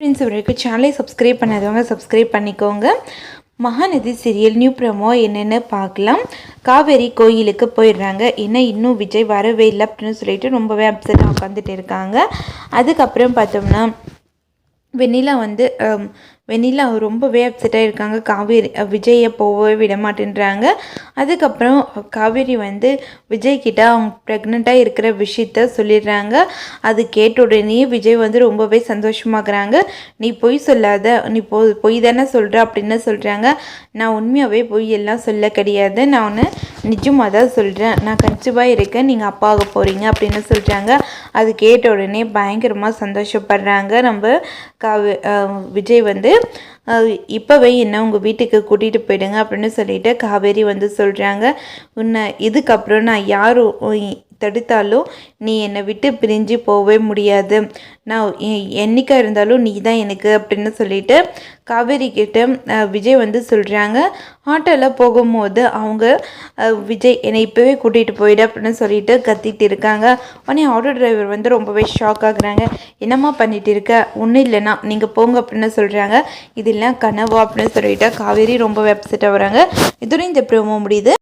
Friends வரைக்கும் சேனலை subscribe பண்ணாதவங்க சப்ஸ்கிரைப் பண்ணிக்கோங்க. மகாநதி சீரியல் நியூ ப்ரமோ என்னென்னு பார்க்கலாம். காவேரி கோயிலுக்கு போயிடுறாங்க. ஏன்னா இன்னும் விஜய் வரவே இல்லை அப்படின்னு சொல்லிட்டு ரொம்பவே அப்செட்டாக உட்காந்துட்டு இருக்காங்க. அதுக்கப்புறம் பார்த்தோம்னா வெண்ணிலா வந்து வெண்ணிலா ரொம்பவே அப்செட்டாக இருக்காங்க காவேரி விஜயை போகவே விட மாட்டேன்றாங்க அதுக்கப்புறம் காவேரி வந்து விஜய் கிட்ட அவங்க ப்ரெக்னெண்ட்டாக இருக்கிற விஷயத்த சொல்லிடுறாங்க. அது கேட்ட உடனே விஜய் வந்து ரொம்பவே சந்தோஷமாகறாங்க. நீ பொய் சொல்லாத நீ பொ பொய் தானே சொல்கிற அப்படின்னு சொல்கிறாங்க நான் உண்மையாகவே பொய் எல்லாம் சொல்ல கிடையாது. நான் ஒன்று நிஜமாக தான் சொல்கிறேன் நான் கன்சீவாக இருக்கேன். நீங்கள் அப்பாக போகிறீங்க அப்படின்னு சொல்கிறாங்க அது கேட்ட உடனே பயங்கரமாக சந்தோஷப்படுறாங்க. நம்ம காவே விஜய் வந்து இப்போவே என்ன உங்கள் வீட்டுக்கு கூட்டிகிட்டு போயிடுங்க அப்படின்னு சொல்லிட்டு காவேரி வந்து சொல்கிறாங்க உன்னை இதுக்கப்புறம் நான் யாரும் தடுத்தாலும் நீ என்னை விட்டு பிரிஞ்சு போகவே முடியாது. நான் எ- என்னைக்கா இருந்தாலும் நீ தான் எனக்கு அப்படின்னு சொல்லிட்டு காவேரி கிட்ட விஜய் வந்து சொல்கிறாங்க ஆட்டோவில் போகும்போது அவங்க விஜய் என்னை இப்போவே கூட்டிகிட்டு போயிடு அப்படின்னு சொல்லிட்டு கத்திட்டு இருக்காங்க. உடனே ஆட்டோ டிரைவர் வந்து ரொம்பவே ஷாக் ஆகுறாங்க. என்னம்மா பண்ணிட்டு இருக்க? ஒன்றும் இல்லைனா நீங்கள் போங்க அப்படின்னு சொல்கிறாங்க இதெல்லாம் கனவா அப்படின்னு சொல்லிட்டு காவேரி ரொம்ப அப்செட்டாக வராங்க இதோட இந்த ப்ரோமோ முடியுது.